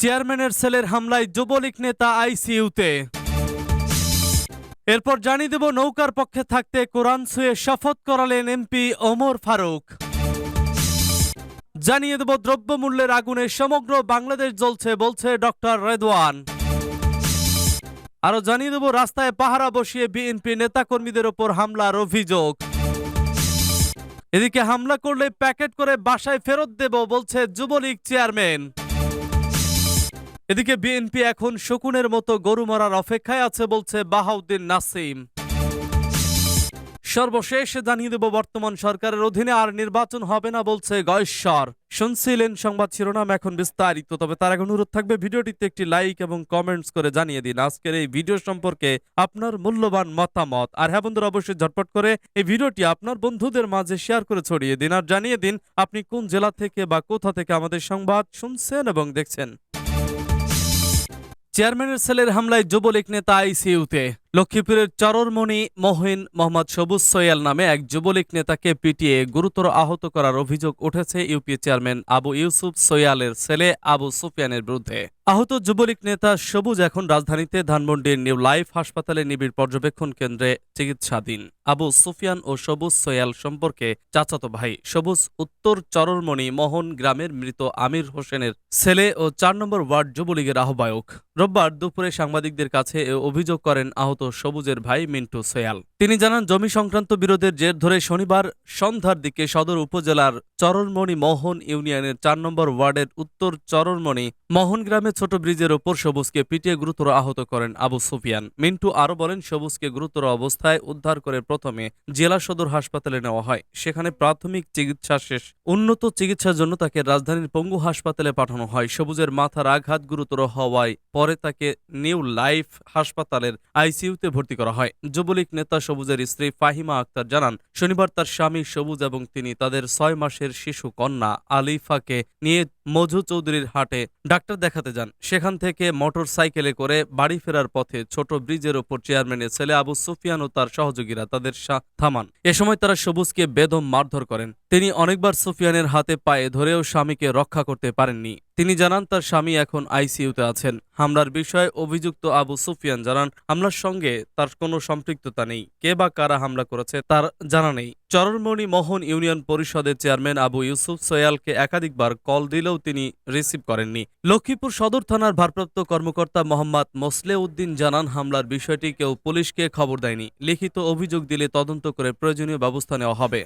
চেয়ারম্যানের সেলের হামলায় যুবলীগ নেতা আইসিইউতে। এরপর জানিয়ে দেব, নৌকার পক্ষে থাকতে কোরআন ছুঁয়ে শপথ করালেন এমপি ওমর ফারুক। জানিয়ে দেব, দ্রব্যমূল্যের আগুনে সমগ্র বাংলাদেশ জ্বলছে, বলছে ডক্টর রেদওয়ান। আরও জানিয়ে দেব, রাস্তায় পাহারা বসিয়ে বিএনপি নেতাকর্মীদের ওপর হামলার অভিযোগ। এদিকে হামলা করলে প্যাকেট করে বাসায় ফেরত দেব, বলছে যুবলীগ চেয়ারম্যান। এদিকে বিএনপি এখন শকুনের মতো গরু মরার অপেক্ষায় আছে বলছে বাহাউদ্দিন নাসিম। সর্বশেষ জানিয়ে দেব, বর্তমান সরকারের অধীনে আর নির্বাচন হবে না বলছে গয়েশ্বর। শুনছিলেন সংবাদ শিরোনাম এখন বিস্তারিত, তবে তার আগে অনুরোধ থাকবে, ভিডিওটিতে একটি লাইক এবং কমেন্টস করে জানিয়ে দিন। আজকের এই ভিডিও সম্পর্কে আপনার মূল্যবান মতামত। আর হ্যাঁ বন্ধুরা, অবশ্যই ঝটপট করে এই ভিডিওটি আপনার বন্ধুদের মাঝে শেয়ার করে ছড়িয়ে দিন। আর জানিয়ে দিন, আপনি কোন জেলা থেকে বা কোথা থেকে আমাদের সংবাদ শুনছেন এবং দেখছেন। চেয়ারম্যানের সেলের হামলায় যুবলীগ নেতা আইসিইউতে লক্ষ্মীপুরের চররমণি মহিন মোহাম্মদ সবুজ সৈয়াল নামে এক যুবলীগ নেতাকে পিটিয়ে গুরুতর আহত করার অভিযোগ উঠেছে ইউপি চেয়ারম্যান আবু ইউসুফ সৈয়ালের ছেলে আবু সুফিয়ানের বিরুদ্ধে। আহত যুবলীগ নেতা সবুজ এখন রাজধানীতে ধানমন্ডির নিউ লাইফ হাসপাতালে নিবিড় পর্যবেক্ষণ কেন্দ্রে চিকিৎসাধীন। আবু সুফিয়ান ও সবুজ সৈয়াল সম্পর্কে চাচাতো ভাই সবুজ উত্তর চররমণি মোহন গ্রামের মৃত আমির হোসেনের ছেলে ও চার নম্বর ওয়ার্ড যুবলীগের আহ্বায়ক। রোববার দুপুরে সাংবাদিকদের কাছে অভিযোগ করেন আহত সবুজের ভাই মিন্টু সৈয়াল। তিনি জানান, জমি সংক্রান্ত বিরোধের জের ধরে শনিবার সন্ধ্যার দিকে সদর উপজেলার চররমণি মোহন ইউনিয়নের চার নম্বর ওয়ার্ডের উত্তর চররমণি মোহন গ্রামে ছোট ব্রিজের ওপর সবুজকে পিটিয়ে গুরুতর আহত করেন আবু সুফিয়ান। মিন্টু আরও বলেন, সবুজকে গুরুতর অবস্থায় উদ্ধার করে প্রথমে জেলা সদর হাসপাতালে নেওয়া হয়। সেখানে প্রাথমিক চিকিৎসা শেষ। উন্নত চিকিৎসার জন্য তাকে রাজধানীর পঙ্গু হাসপাতালে পাঠানো হয়। সবুজের মাথার আঘাত গুরুতর হওয়ায় পরে তাকে নিউ লাইফ হাসপাতালের আইসিইউতে ভর্তি করা হয়। যুবলীগ নেতা সবুজের স্ত্রী ফাহিমা আক্তার জানান, শনিবার তার স্বামী সবুজ এবং তিনি তাদের ছয় মাসের শিশু কন্যা আলিফাকে নিয়ে মধু চৌধুরীর হাটে ডাক্তার দেখাতে যান। সেখান থেকে মোটর সাইকেলে করে বাড়ি ফেরার পথে ছোট ব্রিজের ওপর চেয়ারম্যানের ছেলে আবু সুফিয়ান ও তার সহযোগীরা তাদের থামান। এ সময় তারা সবুজকে বেদম মারধর করেন। তিনি অনেকবার সুফিয়ানের হাতে পায়ে ধরেও স্বামীকে রক্ষা করতে পারেননি। তিনি জানান, তার স্বামী এখন আইসিইউতে আছেন। হামলার বিষয়ে অভিযুক্ত আবু সুফিয়ান জানান, হামলার সঙ্গে তার কোনো সম্পৃক্ততা নেই। কে বা কারা হামলা করেছে তার জানা নেই। চরণমণি মোহন ইউনিয়ন পরিষদের চেয়ারম্যান আবু ইউসুফ সোয়ালকে একাধিকবার কল দিলেও তিনি রিসিভ করেননি। লক্ষ্মীপুর সদর থানার ভারপ্রাপ্ত কর্মকর্তা মোহাম্মদ মোসলে উদ্দিন জানান, হামলার বিষয়টি কেউ পুলিশকে খবর দেয়নি। লিখিত অভিযোগ দিলে তদন্ত করে প্রয়োজনীয় ব্যবস্থা নেওয়া হবে।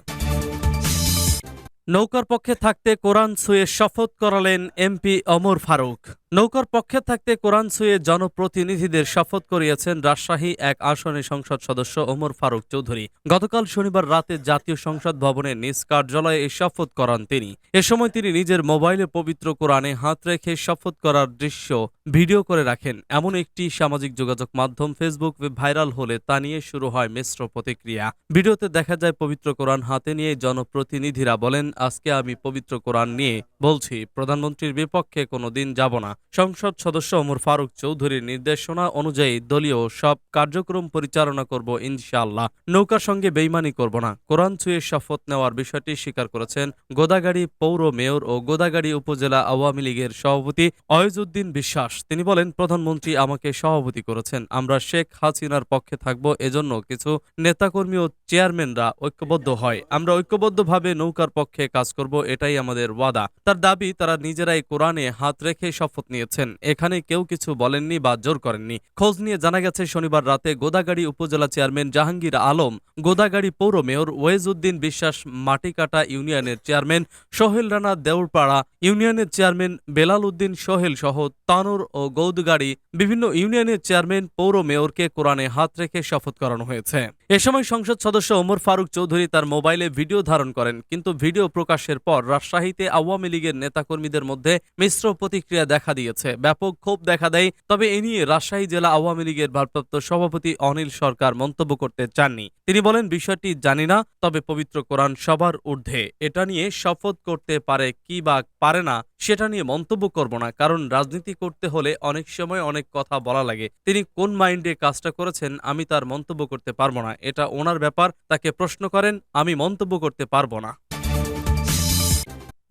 নৌকার পক্ষে থাকতে কোরআন ছুঁয়ে শপথ করালেন এমপি অমর ফারুক। নৌকার পক্ষে থাকতে কোরআন ছুঁয়ে জনপ্রতিনিধিদের শপথ করিয়েছেন রাজশাহী এক আসনে সংসদ সদস্য ওমর ফারুক চৌধুরী। গতকাল শনিবার রাতে জাতীয় সংসদ ভবনের নিজ কার্যালয়ে এই শপথ করান তিনি। এ সময় তিনি নিজের মোবাইলে পবিত্র কোরআনে হাত রেখে শপথ করার দৃশ্য ভিডিও করে রাখেন। এমন একটি সামাজিক যোগাযোগ মাধ্যম ফেসবুক ভাইরাল হলে তা নিয়ে শুরু হয় মিশ্র প্রতিক্রিয়া। ভিডিওতে দেখা যায় পবিত্র কোরআন হাতে নিয়ে জনপ্রতিনিধিরা বলেন আজকে আমি পবিত্র কোরআন নিয়ে বলছি, প্রধানমন্ত্রীর বিপক্ষে কোনো দিন যাব না। সংসদ সদস্য ওমর ফারুক চৌধুরীর নির্দেশনা অনুযায়ী দলীয় সব কার্যক্রম পরিচালনা করব ইনশাআল্লাহ। নৌকার সঙ্গে বেইমানি করব না। কোরআন ছুঁয়ে শপথ নেওয়ার বিষয়টি স্বীকার করেছেন গোদাগাড়ি পৌর মেয়র ও গোদাগাড়ি উপজেলা আওয়ামী লীগের সভাপতি অয়জুদ্দিন বিশ্বাস। তিনি বলেন, প্রধানমন্ত্রী আমাকে সভাপতি করেছেন। আমরা শেখ হাসিনার পক্ষে থাকব, এজন্য কিছু নেতাকর্মী ও চেয়ারম্যানরা ঐক্যবদ্ধ হয়। আমরা ঐক্যবদ্ধভাবে নৌকার পক্ষে কাজ করব, এটাই আমাদের ওয়াদা। তার দাবি, তারা নিজেরাই কোরআনে হাত রেখে শপথ নিয়েছেন। এখানে কেউ কিছু বলেননি বা জোর করেননি। খোঁজ নিয়ে জানা গেছে, শনিবার রাতে গোদাগাড়ি উপজেলা চেয়ারম্যান জাহাঙ্গীর আলম, গোদাগাড়ি পৌর মেয়র ওয়েজউদ্দিন বিশ্বাস মাটিকাটা ইউনিয়নের চেয়ারম্যান সোহেল রানা দেউরপাড়া, ইউনিয়নের চেয়ারম্যান বেলাল উদ্দিন সোহেল সহ তানুর ও গৌদগাড়ি বিভিন্ন ইউনিয়নের চেয়ারম্যান, পৌর মেয়রকে কোরআনে হাত রেখে শপথ করানো হয়েছে। এ সময় সংসদ সদস্য ওমর ফারুক চৌধুরী তার মোবাইলে ভিডিও ধারণ করেন, কিন্তু ভিডিও প্রকাশের পর রাজশাহীতে আওয়ামী লীগের নেতাকর্মীদের মধ্যে মিশ্র প্রতিক্রিয়া দেখা দিয়েছে। ব্যাপক ক্ষোভ দেখা দেয়, তবে এ নিয়ে রাজশাহী জেলা আওয়ামী লীগের ভারপ্রাপ্ত সভাপতি অনিল সরকার মন্তব্য করতে চাননি। তিনি বলেন, বিষয়টি জানি না, তবে পবিত্র কোরআন সবার ঊর্ধ্বে। এটা নিয়ে শপথ করতে পারে কি বা পারে না, সেটা নিয়ে মন্তব্য করব না, কারণ রাজনীতি করতে হলে অনেক সময় অনেক কথা বলা লাগে। তিনি কোন মাইন্ডে কাজটা করেছেন, আমি তার মন্তব্য করতে পারব না। এটা ওনার ব্যাপার, তাকে প্রশ্ন করেন, আমি মন্তব্য করতে পারব না।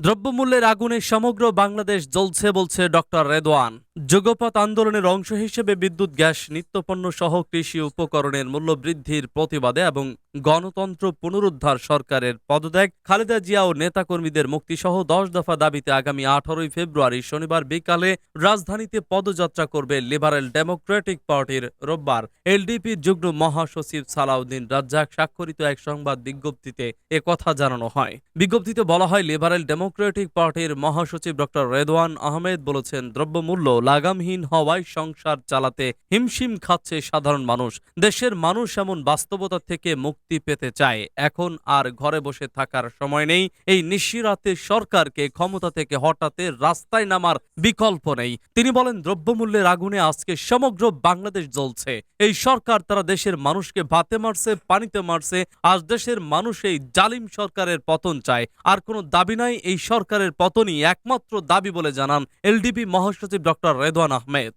দ্রব্যমূল্যের আগুনে সমগ্র বাংলাদেশ জ্বলছে বলছে ডক্টর রেদওয়ান। যোগপথ আন্দোলনের অংশ হিসেবে বিদ্যুৎ, গ্যাস, নিত্যপণ্য সহ কৃষি উপকরণের মূল্য বৃদ্ধির প্রতিবাদে এবং গণতন্ত্র পুনরুদ্ধার সরকারের পদত্যাগ। খালেদা জিয়া ও নেতাকর্মীদের মুক্তিসহ দশ দফা দাবিতে আগামী আঠারোই ফেব্রুয়ারি শনিবার বিকালে রাজধানীতে পদযাত্রা করবে লিবারেল ডেমোক্রেটিক পার্টির রোববার। এলডিপির যুগ্ম মহাসচিব সালাউদ্দিন রাজ্জাক স্বাক্ষরিত এক সংবাদ বিজ্ঞপ্তিতে এ কথা জানানো হয়। বিজ্ঞপ্তিতে বলা হয়, লিবারেল ডেমোক্রেটিক পার্টির মহাসচিব ডক্টর রেদওয়ান আহমেদ বলেছেন, দ্রব্যমূল্য লাগামহীন হওয়ায় সংসার চালাতে হিমশিম খাচ্ছে সাধারণ মানুষ। দেশের মানুষ এমন বাস্তবতা থেকে মুক্তি পেতে চায়। এখন আর ঘরে বসে থাকার সময় নেই। এই নিশিরাতে সরকারকে ক্ষমতা থেকে হটাতে রাস্তায় নামার বিকল্প নেই। তিনি বলেন, দ্রব্যমূল্যের আগুনে আজকে সমগ্র বাংলাদেশ জ্বলছে। এই সরকার তারা দেশের মানুষকে ভাতে মারছে, পানিতে মারছে, আজ দেশের মানুষ এই জালিম সরকারের পতন চায়। আর কোনো দাবি নাই, এই সরকারের পতনই একমাত্র দাবি বলে জানান এলডিপি মহাসচিব ডক্টর রেদওয়ান আহমেদ।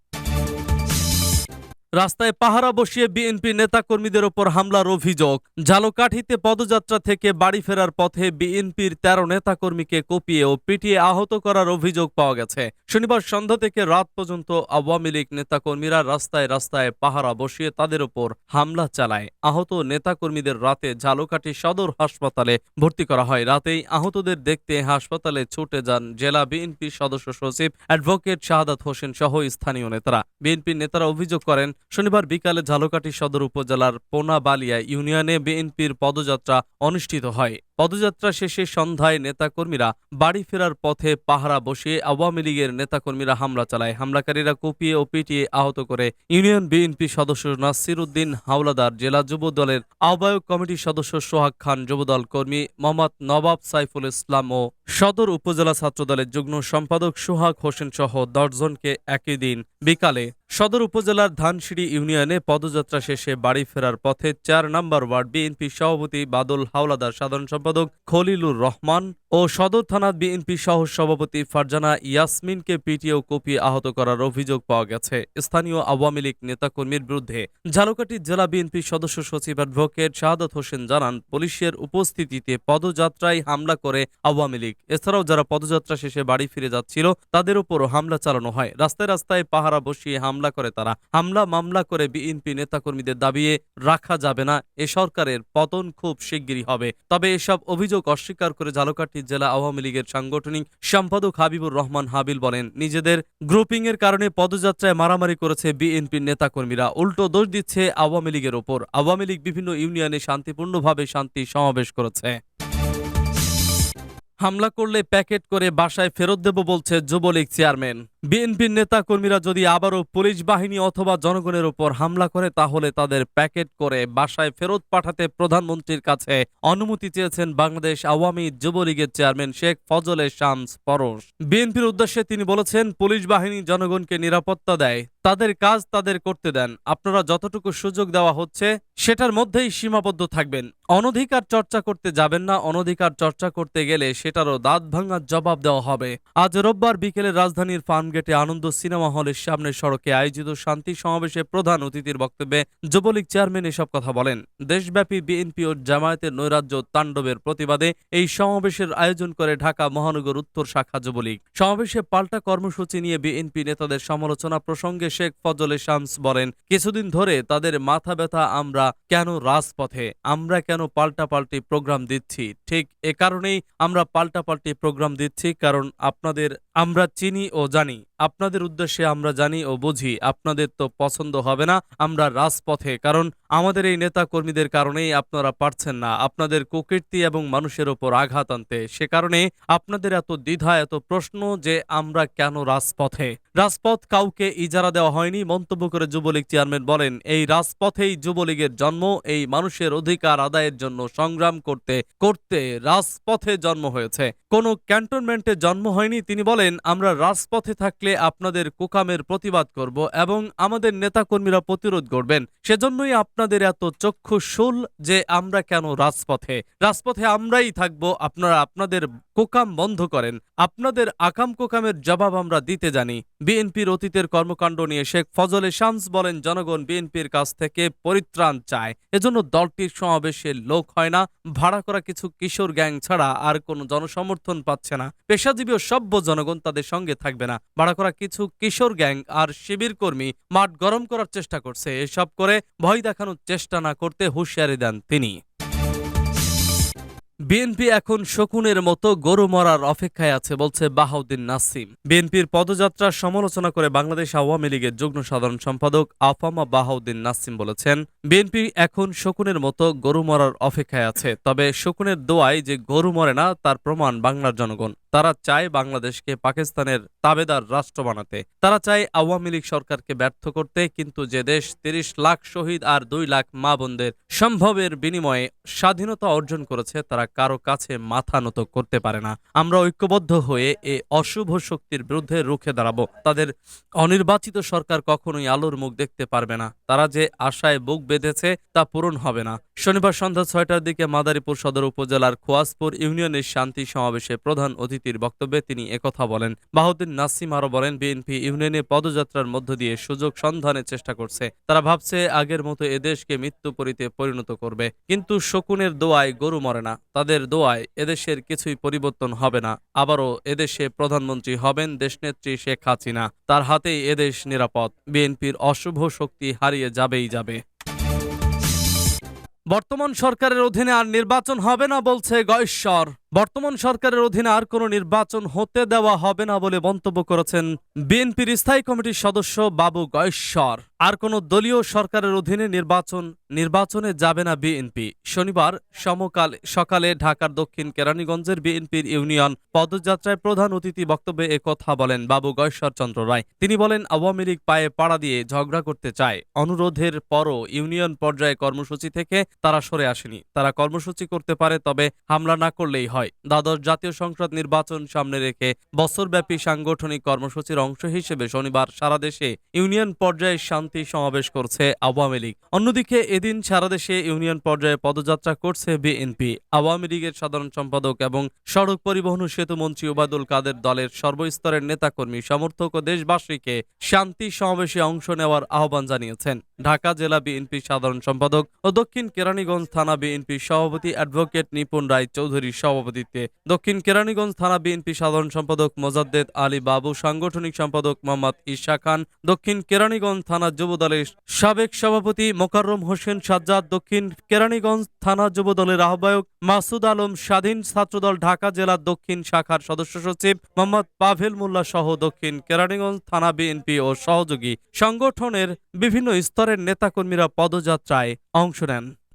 রাস্তায় পাহারা বসিয়ে বিএনপি নেতাকর্মীদের ওপর হামলার অভিযোগ। ঝালকাঠিতে পদযাত্রা থেকে বাড়ি ফেরার পথে বিএনপির তেরো নেতাকর্মীকে কপিয়ে ও পিটিয়ে আহত করার অভিযোগ পাওয়া গেছে। শনিবার সন্ধ্যা থেকে রাত পর্যন্ত আওয়ামী লীগ নেতাকর্মীরা রাস্তায় রাস্তায় পাহারা বসিয়ে তাদের ওপর হামলা চালায়। আহত নেতাকর্মীদের রাতে ঝালকাঠি সদর হাসপাতালে ভর্তি করা হয়। রাতেই আহতদের দেখতে হাসপাতালে ছুটে যান জেলা বিএনপির সদস্য সচিব অ্যাডভোকেট শাহাদাত হোসেন সহ স্থানীয় নেতারা। বিএনপির নেতারা অভিযোগ করেন শনিবার বিকালে ঝালকাঠি সদর উপজেলার পোনাবালিয়া ইউনিয়নে বিএনপির পদযাত্রা অনুষ্ঠিত হয়। পদযাত্রা শেষে সন্ধ্যায় নেতাকর্মীরা বাড়ি ফেরার পথে পাহারা বসিয়ে আওয়ামী লীগের নেতাকর্মীরা হামলা চালায়। হামলাকারীরা কুপিয়ে ও পিটিয়ে আহত করে ইউনিয়ন বিএনপি সদস্য নাসির উদ্দিন হাওলাদার, জেলা যুব দলের আহ্বায়ক কমিটির সদস্য সোহাগ খান যুবদল কর্মী মোহাম্মদ নবাব সাইফুল ইসলাম ও সদর উপজেলা ছাত্রদলের যুগ্ম সম্পাদক সোহাগ হোসেন সহ দশজনকে একই দিন বিকালে সদর উপজেলার ধানসিঁড়ি ইউনিয়নে পদযাত্রা শেষে বাড়ি ফেরার পথে চার নম্বর ওয়ার্ড বিএনপি সভাপতি বাদল হাওলাদার সাধারণ সম্পাদক খলিলুর রহমান ও সদর থানা বিএনপি সহ সভাপতি ফারজানা ইয়াসমিনকে পিটিয়ে ও কুপিয়ে আহত করার অভিযোগ পাওয়া গেছে। স্থানীয় আওয়ামী লীগ নেতাকর্মীর বিরুদ্ধে ঝালকাঠি জেলা বিএনপি সদস্য সচিব অ্যাডভোকেট শাহাদত হোসেন জানান, পুলিশের উপস্থিতিতে পদযাত্রায় হামলা করে আওয়ামী লীগ। এছাড়াও যারা পদযাত্রা শেষে বাড়ি ফিরে যাচ্ছিল, তাদের উপরও হামলা চালানো হয়। রাস্তায় রাস্তায় পাহারা বসিয়ে হামলা করে তারা। হামলা মামলা করে বিএনপি নেতাকর্মীদের দাবিয়ে রাখা যাবে না, এ সরকারের পতন খুব শিগগিরই হবে। তবে এসব অভিযোগ অস্বীকার করে ঝালকাঠি জেলা আওয়ামী লীগের সাংগঠনিক সম্পাদক হাবিবুর রহমান হাবিল বলেন, নিজেদের গ্রুপিং এর কারণে পদযাত্রায় মারামারি করেছে বিএনপির নেতাকর্মীরা, উল্টো দোষ দিচ্ছে আওয়ামী লীগের ওপর। আওয়ামী লীগ বিভিন্ন ইউনিয়নে শান্তিপূর্ণভাবে শান্তি সমাবেশ করেছে। হামলা করলে প্যাকেট করে বাসায় ফেরত দেব বলছে যুবলীগ চেয়ারম্যান। বিএনপির নেতা কর্মীরা যদি আবারও পুলিশ বাহিনী অথবা জনগণের উপর হামলা করে, তাহলে তাদের প্যাকেট করে বাসায় ফেরত পাঠাতে প্রধানমন্ত্রীর কাছে অনুমতি চেয়েছেন বাংলাদেশ আওয়ামী যুবলীগের চেয়ারম্যান শেখ ফজলে শামস পরশ। বিএনপির উদ্দেশ্যে তিনি বলেছেন, পুলিশ বাহিনী জনগণকে নিরাপত্তা দেয়। তাদের কাজ তাদের করতে দেন। আপনারা যতটুকু সুযোগ দেওয়া হচ্ছে, সেটার মধ্যেই সীমাবদ্ধ থাকবেন। অনধিকার চর্চা করতে যাবেন না। অনধিকার চর্চা করতে গেলে সেটারও দাঁত ভাঙার জবাব দেওয়া হবে। আজ রোববার বিকেলে রাজধানীর ফার্মগেটে আনন্দ সিনেমা হলের সামনের সড়কে আয়োজিত শান্তি সমাবেশে প্রধান অতিথির বক্তব্যে যুবলীগ চেয়ারম্যান এসব কথা বলেন। দেশব্যাপী বিএনপি ও জামায়াতের নৈরাজ্য তাণ্ডবের প্রতিবাদে এই সমাবেশের আয়োজন করে ঢাকা মহানগর উত্তর শাখা যুবলীগ। সমাবেশে পাল্টা কর্মসূচি নিয়ে বিএনপি নেতাদের সমালোচনা প্রসঙ্গে শেখ ফজলে শামস বলেন, কিছুদিন ধরে তাদের মাথা ব্যথা আমরা কেন রাজপথে? আমরা কেন পাল্টাপাল্টি প্রোগ্রাম দিচ্ছি? ঠিক এ কারণেই আমরা পাল্টাপাল্টি প্রোগ্রাম দিচ্ছি, কারণ আপনাদের আমরা চিনি ও জানি। আপনাদের উদ্দেশ্যে আমরা জানি ও বুঝি, আপনাদের তো পছন্দ হবে না, আমরা রাজপথে, কারণ আমাদের এই নেতা কর্মীদের কারণেই আপনারা পারছেন না। আপনাদের কুকীর্তি এবং মানুষের ওপর আঘাত আনতে, সে কারণে আপনাদের এত দ্বিধা, এত প্রশ্ন যে আমরা কেন রাজপথে? রাজপথ কাউকে ইজারা দেওয়া হয়নি, মন্তব্য করে যুবলীগ চেয়ারম্যান বলেন, এই রাজপথেই যুবলীগের জন্ম, এই মানুষের অধিকার আদায়ের জন্য সংগ্রাম করতে করতে রাজপথে জন্ম হয়েছে। কোনো ক্যান্টনমেন্টে জন্ম হয়নি, তিনি বলেন, আমরা রাজপথে থাকলে আপনাদের কোকামের প্রতিবাদ করব এবং আমাদের নেতাকর্মীরা প্রতিরোধ করবেন সেজন্যই আপনাদের এত চক্ষু চক্ষুশূল যে আমরা কেন রাজপথে? রাজপথে আমরাই থাকব, আপনারা আপনাদের কোকাম বন্ধ করেন। আপনাদের আকাম কোকামের জবাব আমরা দিতে জানি। বিএনপির অতীতের কর্মকাণ্ড নিয়ে শেখ ফজলে শামস বলেন, জনগণ বিএনপির কাছ থেকে পরিত্রাণ চায়। এজন্য দলটির সমাবেশে লোক হয় না। ভাড়া করা কিছু কিশোর গ্যাং ছাড়া আর কোনো জনসমর্থন পাচ্ছে না। পেশাজীবী ও সভ্য জনগণ তাদের সঙ্গে থাকবে না। ভাড়া করা কিছু কিশোর গ্যাং আর শিবির কর্মী মাঠ গরম করার চেষ্টা করছে। এসব করে ভয় দেখানোর চেষ্টা না করতে হুঁশিয়ারি দেন তিনি। বিএনপি এখন শকুনের মতো গরু মরার অপেক্ষায় আছে, বলছে বাহাউদ্দিন নাসিম। বিএনপির পদযাত্রার সমালোচনা করে বাংলাদেশ আওয়ামী লীগের যুগ্ম সাধারণ সম্পাদক আফামা বাহাউদ্দিন নাসিম বলেছেন, বিএনপি এখন শকুনের মতো গরু মরার অপেক্ষায় আছে, তবে শকুনের দোয়ায় যে গরু মরে না, তার প্রমাণ বাংলার জনগণ। তারা চায় বাংলাদেশকে পাকিস্তানের তাবেদার রাষ্ট্র বানাতে। তারা চায় আওয়ামী লীগ সরকারকে ব্যর্থ করতে, কিন্তু যে দেশ তিরিশ লাখ শহীদ আর দুই লাখ মা বোনদের সম্ভবের বিনিময়ে স্বাধীনতা অর্জন করেছে, তারা কারও কাছে মাথা নত করতে পারে না। আমরা ঐক্যবদ্ধ হয়ে এ অশুভ শক্তির বিরুদ্ধে রুখে দাঁড়াবো। তাদের অনির্বাচিত সরকার কখনোই আলোর মুখ দেখতে পারবে না। তারা যে আশায় বুক বেঁধেছে, তা পূরণ হবে না। শনিবার সন্ধ্যা ছয়টার দিকে মাদারীপুর সদর উপজেলার খোয়াজপুর ইউনিয়নের শান্তি সমাবেশে প্রধান অতিথির বক্তব্যে তিনি একথা বলেন। বাহুদ্দিন নাসিম আরও বলেন, বিএনপি ইউনিয়নে পদযাত্রার মধ্য দিয়ে সুযোগ সন্ধানের চেষ্টা করছে। তারা ভাবছে আগের মতো এদেশকে মৃত্যুপরিতে পরিণত করবে। কিন্তু শকুনের দোয়ায় গরু মরে না। তাদের দোয়ায় এদেশের কিছুই পরিবর্তন হবে না। আবারও এদেশে প্রধানমন্ত্রী হবেন দেশনেত্রী শেখ হাসিনা। তার হাতেই এদেশ নিরাপদ। বিএনপির অশুভ শক্তি হারিয়ে যাবেই যাবে। বর্তমান সরকারের অধীনে আর নির্বাচন হবে না বলছে গয়েশ্বর। বর্তমান সরকারের অধীনে আর কোনো নির্বাচন হতে দেওয়া হবে না বলে মন্তব্য করেছেন বিএনপির স্থায়ী কমিটির সদস্য বাবু গয়েশ্বর। আর কোনো দলীয় সরকারের অধীনে নির্বাচন, নির্বাচনে যাবে না বিএনপি। শনিবার সমকাল সকালে ঢাকার দক্ষিণ কেরানীগঞ্জের বিএনপির ইউনিয়ন পদযাত্রায় প্রধান অতিথি বক্তব্যে কথা বলেন বাবু গয়েশ্বর চন্দ্র রায়। তিনি বলেন, আওয়ামী লীগ পায়ে পাড়া দিয়ে ঝগড়া করতে চায়। অনুরোধের পরও ইউনিয়ন পর্যায়ে কর্মসূচি থেকে তারা সরে আসেনি। তারা কর্মসূচি করতে পারে, তবে হামলা না করলেই হয়। দ্বাদশ জাতীয় সংসদ নির্বাচন সামনে রেখে বছরব্যাপী সাংগঠনিক কর্মসূচির অংশ হিসেবে শনিবার সারা দেশে ইউনিয়ন পর্যায়ে শান্তি সমাবেশ করছে আওয়ামী লীগ। অন্যদিকে এদিন সারা দেশে ইউনিয়ন পর্যায়ে পদযাত্রা করছে বিএনপি। আওয়ামী লীগের সাধারণ সম্পাদক এবং সড়ক পরিবহন সেতু মন্ত্রী ওবায়দুল কাদের দলের সর্বস্তরের নেতাকর্মী, সমর্থক ও দেশবাসীকে শান্তি সমাবেশে অংশ নেওয়ার আহ্বান জানিয়েছেন। ঢাকা জেলা বিএনপি সাধারণ সম্পাদক ও দক্ষিণ কেরানীগঞ্জ থানা বিএনপি সভাপতি অ্যাডভোকেট নিপুণ রায় চৌধুরীর সভাপতিত্বে দক্ষিণ কেরানীগঞ্জ থানা বিএনপি সাধারণ সম্পাদক মোজাদ্দেদ আলী বাবু, সাংগঠনিক সম্পাদক মোহাম্মদ ঈশা খান, দক্ষিণ কেরানীগঞ্জ থানা যুব দলের সাবেক সভাপতি মোকাররম হোসেন সাজ্জাদ, দক্ষিণ কেরানীগঞ্জ থানা যুব দলের আহ্বায়ক মাসুদ আলম স্বাধীন ছাত্রদল ঢাকা জেলার দক্ষিণ শাখার সদস্য সচিব মোহাম্মদ পাভেল মোল্লা সহ দক্ষিণ কেরানীগঞ্জ থানা বিএনপি ও সহযোগী সংগঠনের বিভিন্ন স্তরের নেতাকর্মীরা পদযাত্রায় অংশ নেন।